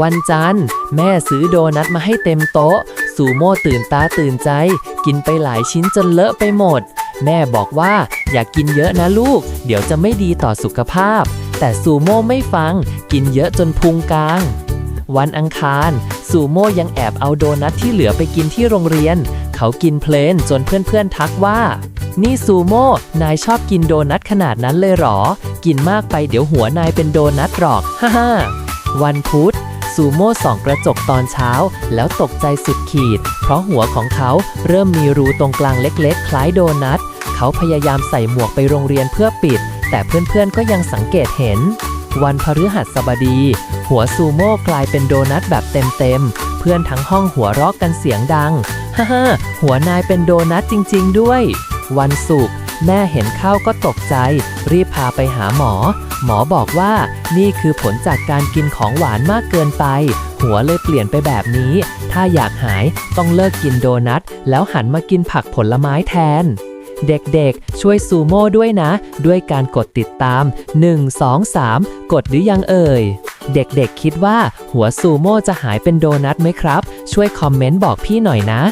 วันจันทร์ แม่ซื้อโดนัทมาให้เต็มโต๊ะ ซูโม่ตื่นตาตื่นใจ กินไปหลายชิ้นจนเลอะไปหมด แม่บอกว่าอย่ากกินเยอะนะลูก เดี๋ยวจะไม่ดีต่อสุขภาพ แต่ซูโม่ไม่ฟัง กินเยอะจนพุงกลาง วันอังคาร ซูโม่ยังแอบเอาโดนัทที่เหลือไปกินที่โรงเรียน เขากินเพลนจนเพื่อนๆทักว่า นี่ซูโม่ นายชอบกินโดนัทขนาดนั้นเลยเหรอ กินมากไปเดี๋ยวหัวนายเป็นโดนัทหรอก ฮ่าฮ่าวันพุธ ซูโม่ส่องกระจกตอนเช้า แล้วตกใจสุดขีด เพราะหัวของเขาเริ่มมีรูตรงกลางเล็กๆ คล้ายโดนัท เขาพยายามใส่หมวกไปโรงเรียนเพื่อปิด แต่เพื่อนๆ ก็ยังสังเกตเห็น วันพฤหัสบดี หัวซูโม่กลายเป็นโดนัทแบบเต็มๆ เพื่อนทั้งห้องหัวเราะกันเสียงดังฮ่าฮ่าหัวนายเป็นโดนัทจริง ๆ ด้วย วันศุกร์ แม่เห็นเข้าก็ตกใจ รีบพาไปหาหมอ หมอบอกว่านี่คือผลจากการกินของหวานมากเกินไป หัวเลยเปลี่ยนไปแบบนี้ ถ้าอยากหายต้องเลิกกินโดนัท แล้วหันมากินผักผลไม้แทนเด็กๆ ช่วยซูโม่ด้วยนะ ด้วยการกดติดตาม 1 2 3 กดหรือยังเอ่ย เด็กๆ คิดว่าหัวซูโม่จะหายเป็นโดนัทไหมครับ ช่วยคอมเมนต์บอกพี่หน่อยนะ